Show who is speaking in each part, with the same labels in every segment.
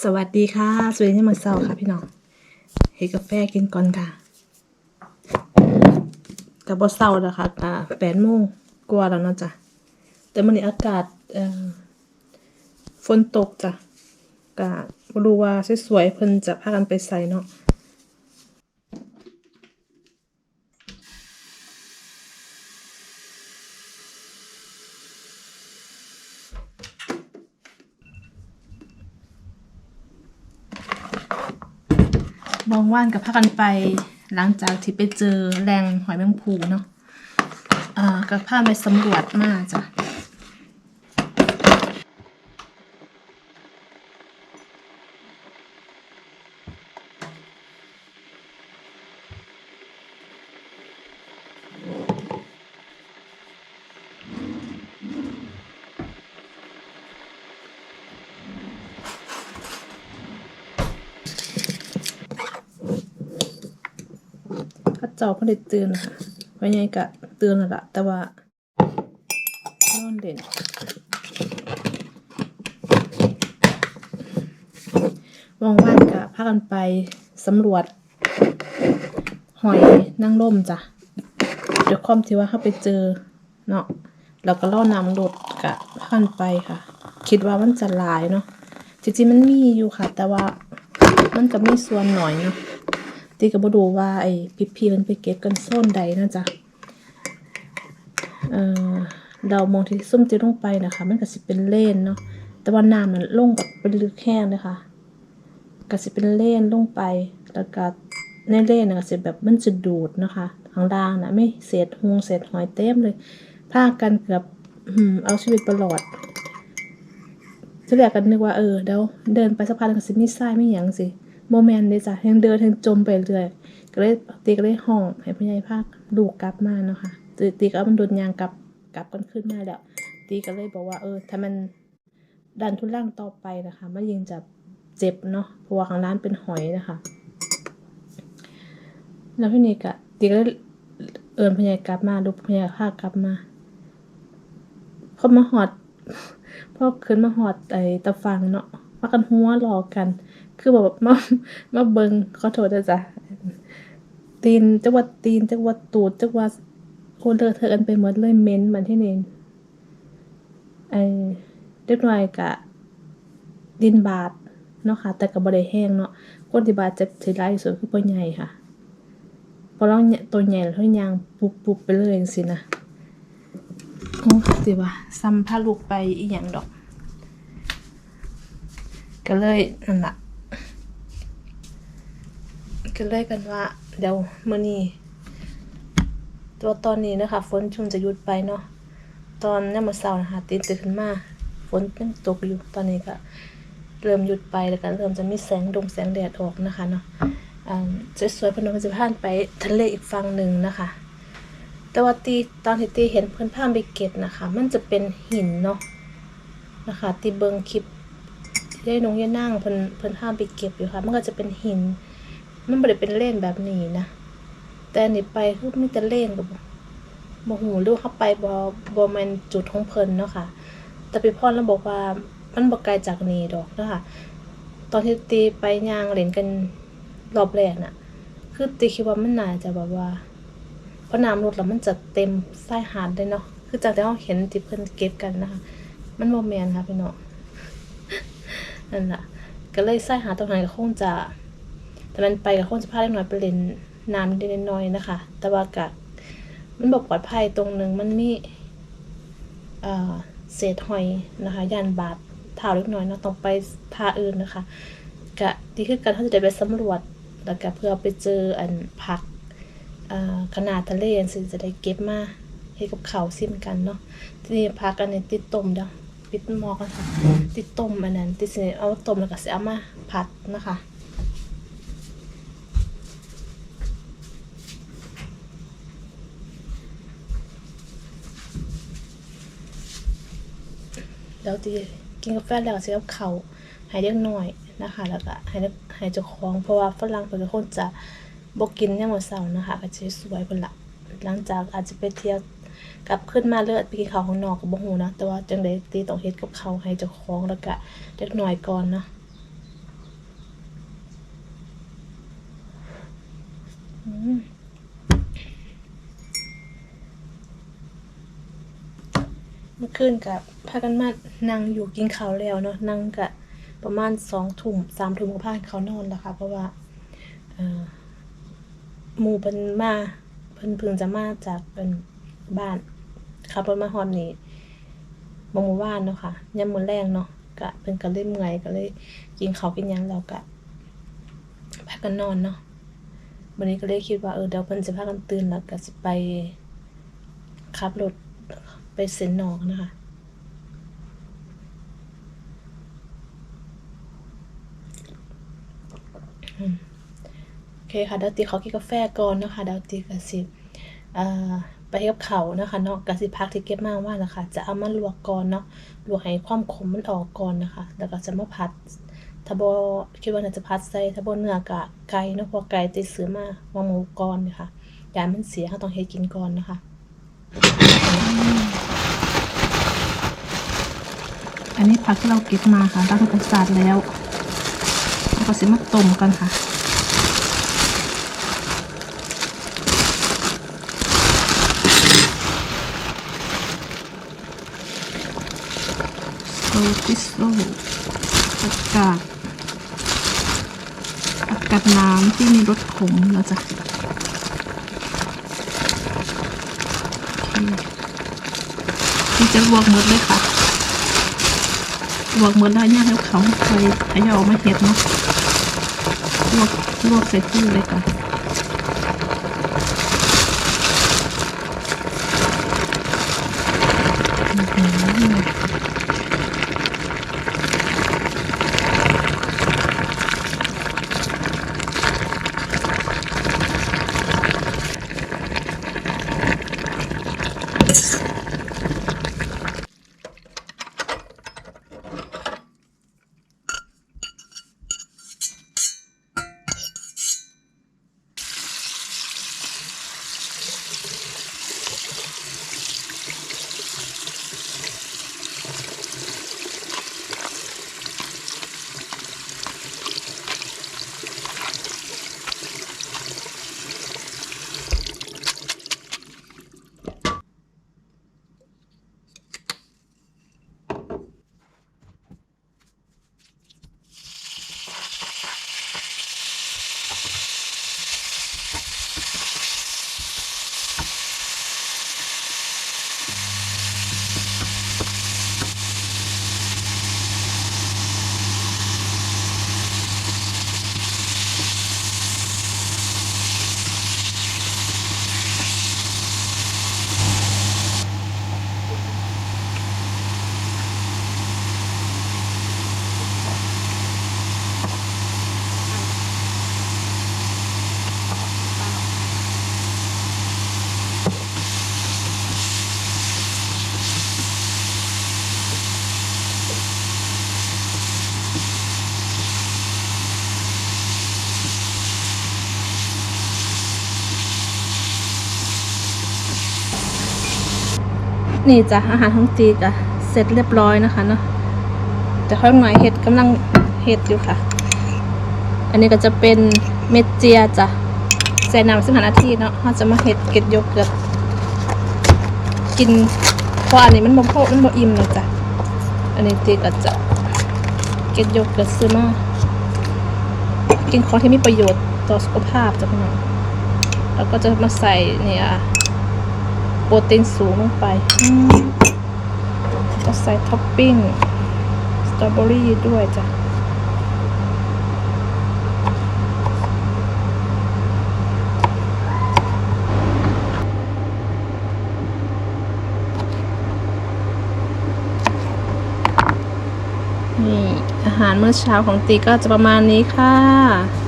Speaker 1: สวัสดีค่ะ สวัสดีที่มาเช้าค่ะพี่น้องเฮ็ดกาแฟกินก่อนค่ะกับบ่เช้าแล้วค่ะอ่าแปดโมงกว่าแล้วเนาะจ้ะแต่มื้อนี้อากาศเอ่อฝนตกจ้ะก็บ่รู้ว่าสวยๆเพิ่นจะพากันไปใส่เนาะ มองว่านกับพากันไปหลังจากที่ไปเจอแรงหอยแมงภูเนาะอ่ากับพาไปสำรวจมาจ้ะ จ้าเพิ่นได้ตื่นค่ะเพราะยังก็ตื่นแล้วล่ะ แต่ว่านอนเด่นมองว่านก็พากันไปสำรวจ หอยนางร่มจ้ะเดี๋ยวความที่ว่าเขาไปเจอเนาะแล้วก็ล่อนำรถกะพากันไปค่ะ คิดว่ามันจะหลายเนาะจริงๆมันมีอยู่ค่ะ แต่ว่ามันก็มีส่วนหน่อยเนาะ ตีก็บ่ดูว่าไอ้พี่ๆมันไปเก็บกันโซนใดนะจ๊ะเอ่อเรามองที่ซุ่มที่ลงไปนะคะ มันก็สิเป็นเลนเนาะแต่ว่าน้ำมันลงแบบเป็นลึกแห้งเลยค่ะก็สิเป็นเลนลงไปแล้วก็ในเลนนะก็สิแบบมันจะดูดนะคะข้างล่างนะไม่เศษหงเศษหอยเต็มเลยพากันเกือบเอาชีวิตประหลอดทีแรกกันนึกว่าเออเดี๋ยวเดินไปสักพักหนึ่งก็สิมีทรายไม่หยังสิ โมเมนต์เลยจ้ะยังเดินยังจมไปเรื่อยก็เลยตีก็เลยห้องให้พ่อใหญ่ภาคลูกกลับมาเนาะค่ะตีก็มันโดนยางกลับกลับกันขึ้นมาแล้ว ตีก็เลยบอกว่าเออ ถ้ามันดันทุลังต่อไปนะคะมันยังจะเจ็บเนาะเพราะว่าข้างล่างเป็นหอยนะคะ แล้วพี่นี่ก็ตีก็เลยเอิญพญากลับมาลูกพญาภาคกลับมาพอมาหอดพ่อขึ้นมาหอดไอ้ตะฟังเนาะมากันหัวรอกัน คือแบบมามาเบิงขอโทษนะจ๊ะตีนจักว่าตีนจักว่าตูดจักว่าโคนเลอเทอกันไปหมดเลยเม้นมันที่เนนไอ้เล็กน้อยกะดินบาดเนาะค่ะ แต่ก็บ่ได้แห้งเนาะคนที่บาดเจ็บสิหลายที่สุดคือพ่อใหญ่ค่ะเพราะเราตัวใหญ่แล้วเขายางปุบปุบไปเลยจังซี่นะโอ้สิว่าซ้ำพาลูกไปอีหยังดอก ก็เลยนั่นละ ก็เลยกันว่า เดี๋ยวมื้อนี้ตัวตอนนี้นะคะฝนช่วงจะหยุดไปเนาะตอนยามมื้อเช้านะคะตื่นตื่นขึ้นมาฝนยังตกอยู่ตอนนี้ก็เริ่มหยุดไปแล้วก็เริ่มจะมีแสงดงแสงแดดออกนะคะเนาะอ่าสวยๆพนกจะพานไปทะเลอีกฝั่งหนึ่งนะคะ แต่ว่าตีตอนที่ตีเห็นเพื่อนพานไปเก็บนะคะ มันจะเป็นหินเนาะนะคะตีเบิงคลิปได้นงยานั่งเพิ่นเพิ่นห้ามไปเก็บอยู่ค่ะ มันก็จะเป็นหิน มันบ่ได้เป็นเล่นแบบนี้นะ แต่นนี้ไปคือมีแต่เล่นกับบ่หูหรือเข้าไปบ่บ่แมนจุดของเพิ่นเนาะค่ะ แต่พี่พรแล้วบอกว่ามันบ่ไกลจากนี้ดอกเนาะค่ะ ตอนที่ตีไปยางเล่นกันรอบแรกน่ะ คือตีคิดว่ามันน่าจะแบบว่าเพราะน้ำลดแล้วมันจะเต็มชายหาดเลยเนาะ คือจากที่เราเห็นที่เพิ่นเก็บกันนะคะ มันบ่แมนค่ะพี่น้องนั่นแหละก็เลยใส่หาดตรงนั้นก็คงจะ แต่มันไปก็คงจะพาเล็กน้อยไปเล่นน้ำนิดน้อยนะคะ แต่ว่ากะมันบอกปลอดภัยตรงหนึ่งมันมีเศษหอยนะคะยันบาดเท้าเล็กน้อยเนาะต้องไปทาอื่นนะคะกะดีขึ้นกันเขาจะได้ไปสำรวจแล้วก็เพื่อไปเจออันผักขนาดทะเลอันสิจะได้เก็บมาให้กับเขาซิมกันเนาะทีนี้ผักอันนี้ติดต้มเด้อปิดหม้อกันค่ะติดต้มอันนั้นติดเสเอาต้มแล้วก็เสิเอามาผัดนะคะ แล้วที่กินกาแฟแล้วสิกับเขาวให้เล็กน้อยนะคะ แล้วก็ให้เด็กให้เจ้าของเพราะว่าฝรั่งเพิ่นก็คงจะบ่กินยามมื้อเช้านะคะ ก็สิสวยเพิ่นละหลังจากอาจจะไปเที่ยวกลับขึ้นมาเลือดไปกินข้าวข้างนอกกับบ่ฮู้นะแต่ว่าจังได๋ตีต้องเฮ็ดกับเขาให้เจ้าของแล้วก็เล็กน้อยก่อนเนาะ อืมเมื่อคืนกับพากันมานั่งอยู่กินข้าวแล้วเนาะนั่งกะประมาณสองทุ่มสามทุ่มก็พานเขานอนแล้วค่ะ เพราะว่าหมู่เป็นมาเพิ่นเพิ่งจะมาจากเป็นบ้านขับรถมาฮอนนี่บ่หมู่บ้านเนาะค่ะยามมื้อแรงเนาะกะเพิ่นก็เลยเมื่อยก็เลยกินข้าวกินยังแล้วกะพากันนอนเนาะวันนี้ก็เลยคิดว่าเออเดี๋ยวเพิ่นจะพากันตื่นแล้วก็สิไปขับรถ ไปเซ็นนอกนะคะ โอเคค่ะเดาวตีขอกินกาแฟก่อนนะคะเดาวตีก็สิเอ่อไปกับเขานะคะเนาะกะสิพักที่เก็บมากว่านะคะจะเอามาลวกก่อนเนาะลวกให้ความขมมันออกก่อนนะคะ แล้วก็จะมาผัดถ้าบคิดว่าน่าจะพัดใส่ถ้าบเนื้อกะไก่เนาะเพอไก่ติดซื้อมาว่าหมูก่อนนะคะยามันเสียเขาต้องเฮ็ดกินก่อนนะคะ อันนี้ผักที่เราเก็บมาค่ะตั้งแต่สาดแล้วแล้วก็สิมาต้มกันค่ะโซติโซอากาศอากาศน้ำที่มีรสขมนะจ๊ะที่จะลวกหมดเลยค่ะ ลวกหมดแล้วเนี่ยให้เขาเคยให้เอาออกมาเห็ดเนาะลวกลวกใส่ตู้เลยค่ะอื้อ นี่จ้ะอาหารของจีจ้ะเสร็จเรียบร้อยนะคะเนาะจะค่อยหน่อยเห็ดกำลังเห็ดอยู่ค่ะ อันนี้ก็จะเป็นเม็ดเจียจ้ะใส่น้ำสิบห้านาทีเนาะเราจะมาเห็ดเก็ดโยเกิร์ตกินเพราะอันนี้มันบ่พอมันบ่อิ่มเลยจ้ะอันนี้จีก็จะเก็ดโยเกิร์ตซื้อมากินของที่มีประโยชน์ต่อสุขภาพจ้ะพี่น้องแล้วก็จะมาใส่เนี่ย โปรตีนสูงลงไปอืมก็ใส่ท็อปปิ้ง สตรอเบอรี่ด้วยจ้ะนี่อาหารมื้อเช้าของตีก็จะประมาณนี้ค่ะ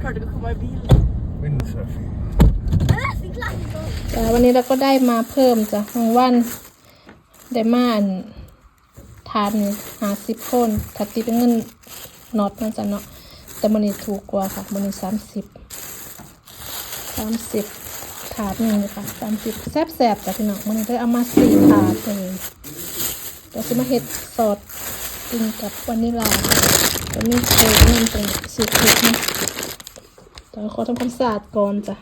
Speaker 2: Klart det kommer bil.
Speaker 3: Windsurfing.
Speaker 1: จ้ะวันนี้เราก็ได้มาเพิ่มจ้ะของวันได้มาอันทานหาสิบคนถ้าตีเป็นเงินน็อตนะจ๊ะเนาะแต่มันนี้ถูกกว่าค่ะมันนี้สามสิบสามสิบถาดหนึ่งค่ะสามสิบแซบแซบๆจ้ะพี่น้องมันนี้ก็เอามาสี่ถาดเลยเดี๋ยวจะมาเฮ็ดซอสกินกับวานิลลาจะมีเค้กนี่เป็นสีเค้กนะ เดี๋ยวขอทำความสะอาดก่อนจ้ะ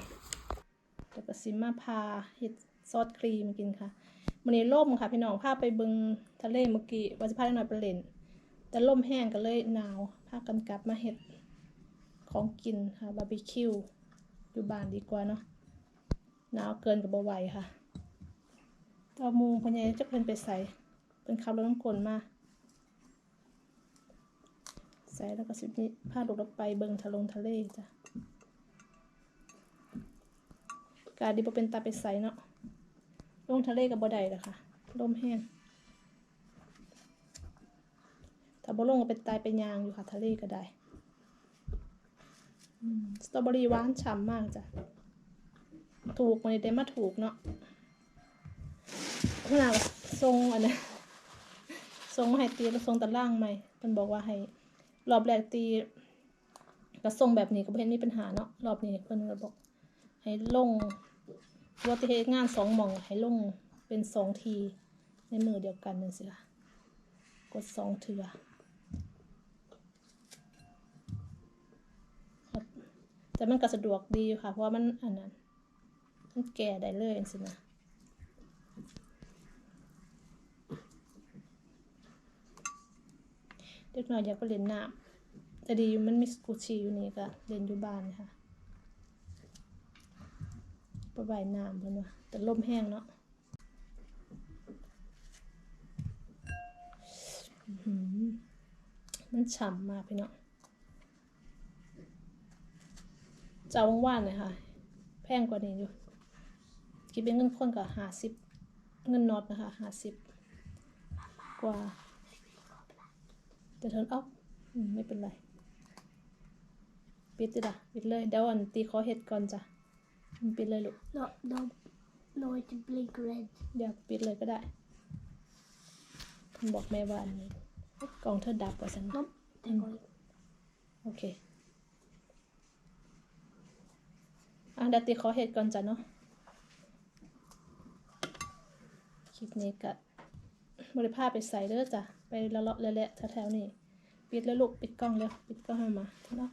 Speaker 1: เดี๋ยวก็สิมาพาเฮ็ดซอสครีมกินค่ะมื้อนี้ล่มค่ะ พี่น้องพาไปบิงทะเลเมื่อกี้ว่าสิพาเล็กน้อยไปเล่น แต่ล่มแห้งก็เลยหนาวพากันกลับมาเฮ็ดของกินค่ะบาร์บีคิวอยู่บ้านดีกว่าเนาะหนาวเกินกับบไหวค่ะตามูพ่อใหญ่จะเพิ่นไปใส่เพิ่นขับรถน้ำกลมาใส่แล้วก็สิมีพาลูกเราไปเบิงทะลงทะเลจ้ะ กาดีบ่เป็นตาไปใสเนาะลงทะเลกับบ่ได้ละค่ะลมแห้งถ้าบ่ลงก็เป็นตายเป็นยางอยู่ค่ะ ทะเลก็ได้สตรอเบอรี่หวานฉ่ำมากจ้ะ ถูกมันนี้ได้มาถูกเนาะขนาดทรงอันนี้ทรงมาให้ตีแล้วทรงตะล่างใหม่เพิ่นบอกว่าให้ รอบแรกตีก็ทรงแบบนี้ก็บ่เห็นมีปัญหาเนาะรอบนี้เพิ่นก็บอก ให้ลง วัติเหตุงานสองหมองให้ลงเป็นสองทีในมือเดียวกันนั่นสิค่ะกดสองเถือแต่มันก็สะดวกดีอยู่ค่ะ เพราะว่ามันอันนั้นมันแก่ได้เลยสินะเด็กน้อยอยากไปเล่นน้ำแต่ดีอยู่มันมีสกูชีอยู่นี่ก็เล่นอยู่บ้านค่ะ ประบายน้ำเพิ่นว่าแต่ลมแห้งเนาะมันฉ่ำมากพี่เนาะเจ้าว่านๆเลยค่ะ แพงกว่านี้อยู่คิดเป็นเงินคนก็หาสิบเงินน็อตนะคะหาสิบกว่า แต่เทิร์นออฟอืมไม่เป็นไร ปิดดิละปิดเลย เดี๋ยวอันตีขอเห็ดก่อนจ้ะ ปิดเลยลูก
Speaker 4: No, no, no, it blink red.
Speaker 1: เดี๋ยวปิดเลยก็ได้คุณบอกแม่ว่าอันนี้กล่องเธอดับว่าฉัน
Speaker 4: Nope, tänk om
Speaker 1: โอเคอะเดี๋ยวตีขอเหตุก่อนจ้ะเนาะคลิปนี้ก็บริภาพไปใส่เด้อจ้ะ ไปละเลาะเละๆแถวๆนี้ปิดแล้วลูก ปิดกล้องแล้วปิดกล้องให้มาเนาะ